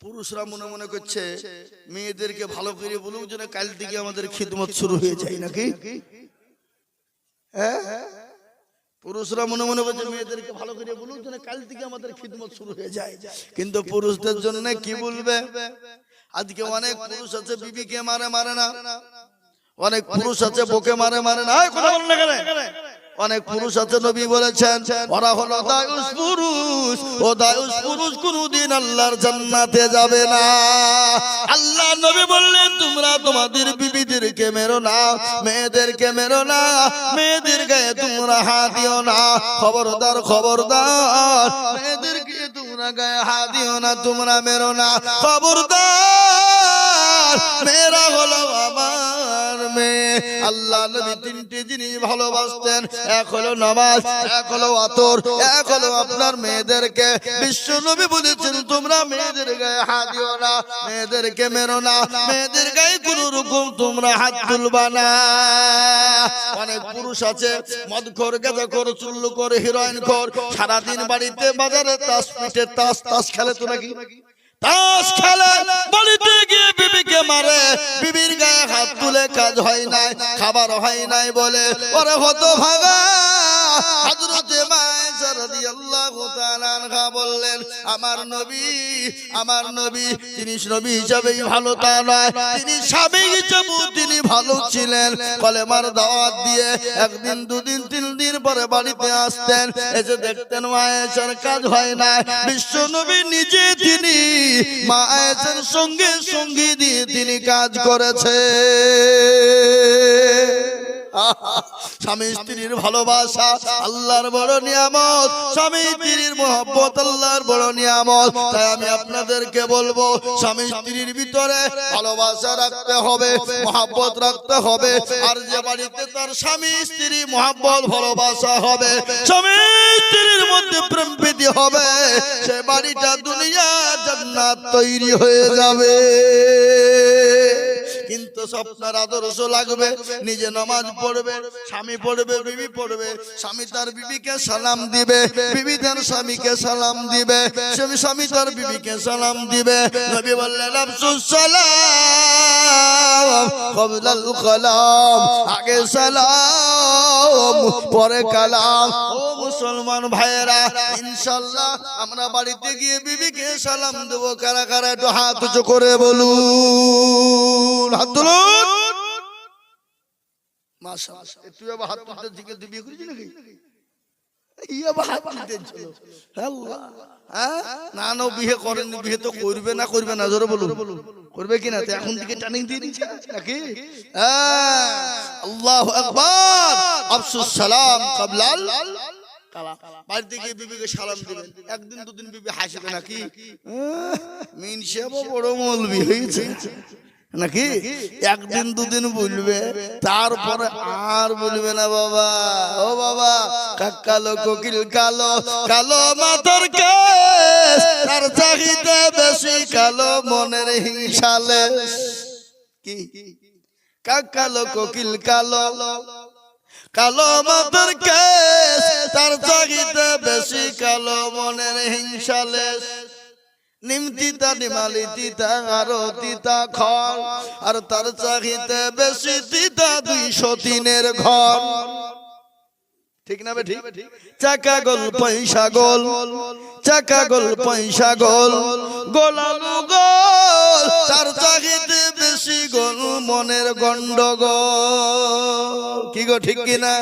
পুরুষরা মনে মনে করছে মেয়েদেরকে ভালো করে বলুক যেন কাল থেকে আমাদের খিদমত শুরু হয়ে যায় নাকি? হ্যাঁ? পুরুষরা মনে মনে করছে মেয়েদেরকে ভালো করে বলুক যেন কাল থেকে আমাদের খিদমত শুরু হয়ে যায়। কিন্তু পুরুষদের জন্য কি বলবে? আজকে অনেক পুরুষ আছে বিবিকে মারে মারে না। অনেক পুরুষ আছে বকে মারে মারে না। কথা না কেন? অনেক পুরুষ আছে নবী বলেছেন, ওরা হলো দায়ুস পুরুষ। ও দায়ুস পুরুষ কোনদিন আল্লাহর জান্নাতে যাবে না। আল্লাহ নবী বললেন, তোমরা তোমাদের বিবিদেরকে মেরো না, মেয়েদেরকে মেরো না, মেয়েদের গায়ে তোমরা হাত দিও না। খবরদার খবরদার, মেয়েদেরকে তোমরা গায়ে হাত দিও না, তোমরা মেরো না। খবরদার, মেয়েরা হলো আমার মেয়ে। আল্লাহ নবী তিনটি জিনিস ভালোবাসতেন। এক হলো নামাজ, এক হলো আতর এক হলো আপনার মেয়েদেরকে। বিশ্ব নবী বলেছেন, তোমরা মেয়েদের গায়ে হাত দিও না, মেয়েদেরকে মেরো না, মেয়েদের গায়ে কোন রকম তোমরা হাত তুলবা না। অনেক পুরুষ আছে মদ খোর গেঁজা খোর চুল্লু করে হিরোইন খোর সারাদিন বাড়িতে, বাজারে তাস পিঠে, তাস তাস খেলে তো নাকি? তাস খেলে, বাড়িতে গিয়ে বিবিকে হাত তুলে কাজ হয় নাই খাবার হয় নাই বলে। ওরে হতো ভাগা হাজরতে মায়েশা আমার নবী আমার নবী, তিনি নবী হিসাবেই ভালো তা নয়। তিনি স্বামী হিসাবে তিনি ভালো ছিলেন। কলেমার দাওয়াত দিয়ে একদিন, দুদিন, তিন দিন পরে বাড়িতে আসতেন। এসে দেখতেন মায়েশার কাজ হয় না। বিশ্ব নবী নিজে তিনি, মা আয়েশার সঙ্গে সঙ্গী দিয়ে তিনি কাজ করেছে। স্বামী স্ত্রীর ভালোবাসা, আল্লাহর বড় নিয়ামত। স্বামী স্ত্রীর মহব্বত, আল্লাহর বড় নিয়ামত। তাই আমি আপনাদেরকে বলব, স্বামী স্ত্রীর ভিতরে ভালোবাসা রাখতে হবে, মহাব্বত রাখতে হবে। আর যে বাড়িতে তার স্বামী স্ত্রী মহাব্বত, ভালোবাসা হবে, স্বামী স্ত্রীর মধ্যে প্রেম প্রীতি হবে, সে বাড়িটা দুনিয়া জান্নাত তৈরি হয়ে যাবে। কিন্তু স্বপ্নের আদর্শ লাগবে, নিজে নামাজ পড়বে, স্বামী পড়বে, বিবি পড়বে, স্বামী তার বিবিকে সালাম দিবে, বিবি তার স্বামীকে সালাম দিবে স্বামী স্বামী তার বিবিকে সালাম দিবে। নবী বললেন সালাম আগে সালাম, পরে কালাম। ও মুসলমান ভাইয়েরা ইনশাল্লাহ আমরা বাড়িতে গিয়ে বিবিকে সালাম দেবো। কারা কারা একটু হাত করে বলুন। হাত তুলুন। মাশাআল্লাহ। তুই আবার হাত তুলতে দিকে তুই বিয়ে করেছিস নাকি? ই আবার হাত তুলতে ছিল আল্লাহ। হ্যাঁ? না না বিয়ে করেনি বিয়ে তো করবে না করবে না জোরে বলুন। করবে কি তো এখন থেকে টার্নিং দিয়ে দিচ্ছে নাকি? হ্যাঁ। আকবার। আফসুস সালাম কাবলাল। বাড়িতে গিয়ে বিবিকে সালাম দিবেন। একদিন দুদিন বিবি হাসবে নাকি? মিন সাহেব বড় মৌলবি হয়েছে। নাকি? একদিন দুদিন বলবে, তারপরে আর বলবে না বাবা। ও বাবা কালো, কোকিল কালো কালো মাথার কেস তার চাহিদা বেশি কালো মনের হিংসালে। কি? কালো, কোকিল কালো কালো মাথার কেস তার চাহিদা বেশি কালো মনের হিংসালেশ নিমতিতা নিমালি তিতা, আরও তিতা ঘর আর তার চাহিদা বেশি তিতা দুইশো তিনের ঘর। ঠিক না ঠিক চাকা গোল পয়সা গোল, চাকা গোল পয়সা গোল। গোলালু গোল, তার চাহিদা বেশি গোল মনের গন্ডগোল। কি গো, ঠিক কিনা?